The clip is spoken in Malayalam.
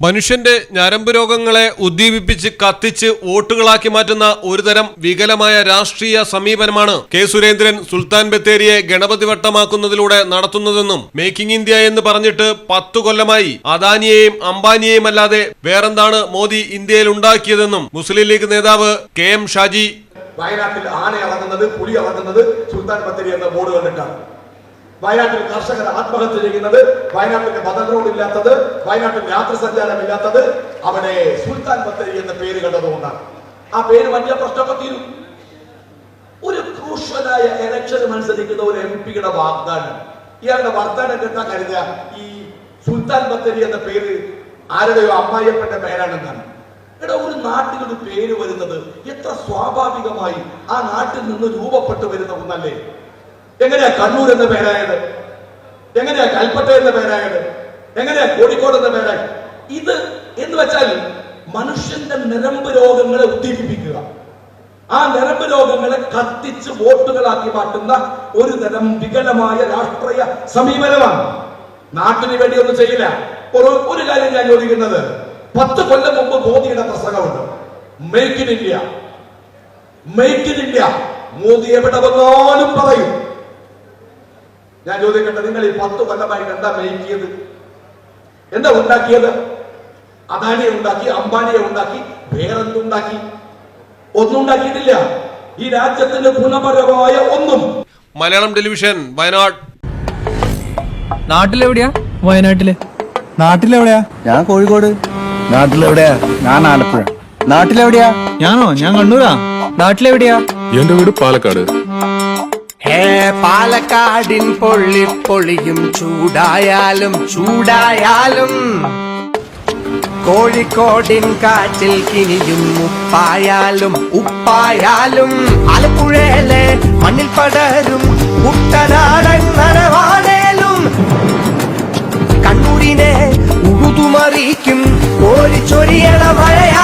മനുഷ്യന്റെ ഞരമ്പ് രോഗങ്ങളെ ഉദ്ദീപിപ്പിച്ച് കത്തിച്ച് വോട്ടുകളാക്കി മാറ്റുന്ന ഒരുതരം വികലമായ രാഷ്ട്രീയ സമീപനമാണ് കെ സുരേന്ദ്രൻ സുൽത്താൻ ബത്തേരിയെ ഗണപതി വട്ടമാക്കുന്നതിലൂടെ നടത്തുന്നതെന്നും മേക്കിംഗ് ഇന്ത്യ എന്ന് പറഞ്ഞിട്ട് പത്തു കൊല്ലമായി അദാനിയെയും അംബാനിയെയും അല്ലാതെ വേറെന്താണ് മോദി ഇന്ത്യയിൽ ഉണ്ടാക്കിയതെന്നും മുസ്ലിം ലീഗ് നേതാവ് കെ എം ഷാജി വയനാട്ടിൽ ആന ഇറങ്ങുന്നത് പുലി ഇറങ്ങുന്നത് സുൽത്താൻ ബത്തേരി എന്ന ബോർഡ് കണ്ടിട്ടാണ്. വയനാട്ടിൽ കർഷകർ ആത്മഹത്യ ചെയ്യുന്നത് വയനാട്ടിൽ ബദൽ റോഡ് ഇല്ലാത്തത് വയനാട്ടിൽ യാത്ര സഞ്ചാരം ഇല്ലാത്തത് അവിടെ സുൽത്താൻ ബത്തേരി എന്ന പേര് കണ്ടതുകൊണ്ടാണ്. ആ പേര് വലിയ പ്രശ്നമൊക്കെ തീരും. ഒരു ക്രൂഷ്യലായ ഇലക്ഷൻ മത്സരിക്കുന്ന ഒരു എം പിയുടെ വാഗ്ദാനം. ഇയാളുടെ വാഗ്ദാനം കേട്ടാ കരുതുക ഈ സുൽത്താൻ ബത്തേരി എന്ന പേര് ആരുടെയോ അമ്മായിയപ്പന്റെ പേരാണെന്നാണ്. എടാ ഒരു നാട്ടിൽ ഒരു പേര് വരുന്നത് എത്ര സ്വാഭാവികമായി ആ നാട്ടിൽ നിന്ന് രൂപപ്പെട്ടു വരുന്ന ഒന്നല്ലേ? എങ്ങനെയാ കണ്ണൂർ എന്ന പേരായത്? എങ്ങനെയാ കൽപ്പറ്റ എന്ന പേരായത്? എങ്ങനെയാ കോഴിക്കോട് എന്ന പേരായത്? ഇത് എന്ന് വെച്ചാൽ മനുഷ്യന്റെ നിരമ്പ് രോഗങ്ങളെ ഉദ്ദീപിപ്പിക്കുക ആ നരമ്പ് രോഗങ്ങളെ കത്തിച്ച് വോട്ടുകളാക്കി മാറ്റുന്ന ഒരു തരം വികലമായ രാഷ്ട്രീയ സമീപനമാണ്. നാട്ടിന് വേണ്ടി ഒന്നും ചെയ്യില്ല. ഒരു ഒരു കാര്യം ഞാൻ ചോദിക്കുന്നത്. പത്ത് കൊല്ലം മുമ്പ് മോദിയുടെ പ്രസംഗമുണ്ട്. Make in India make in India Modi എവിടെ വന്നാലും പറയും. ഞാൻ ചോദിക്കട്ടെ നിങ്ങൾ ഈ പത്ത് കൊല്ലമായിട്ട് എന്താ മേക്ക് ചെയ്ത്? എന്താ ഉണ്ടാക്കിയത്? അദാനിയെ ഉണ്ടാക്കി അംബാനിയെ ഉണ്ടാക്കി വേറെന്തുണ്ടാക്കി? ഒന്നും ഉണ്ടാക്കിയിട്ടില്ല ഈ രാജ്യത്തിന്റെ ഗുണപരമായ ഒന്നും. മലയാളം ടെലിവിഷൻ വയനാട്. നാട്ടിലെവിടെയാ? വയനാട്ടിൽ. നാട്ടിലെവിടെയാ? ഞാൻ കോഴിക്കോട്. നാട്ടിലെവിടെയാ? ഞാൻ ആലപ്പുഴ. നാട്ടിലെവിടെയാ? ഞാനോ? ഞാൻ കണ്ണൂരാ. നാട്ടിലെവിടെയാ? എന്റെ വീട് പാലക്കാട്. പാലക്കാടിൻ പൊള്ളിപ്പൊളിയും ചൂടായാലും ചൂടായാലും. കോഴിക്കോടിൻ കാറ്റിൽ കിനിയും ഉപ്പായാലും ഉപ്പായാലും. ആലപ്പുഴയിലെ മണ്ണിൽ പടരും കുട്ടനാടൻ നനവാണേലും കണ്ണൂരിനെ ഉഴുതുമറിക്കും കോരിച്ചൊരിയണ മഴയായാലും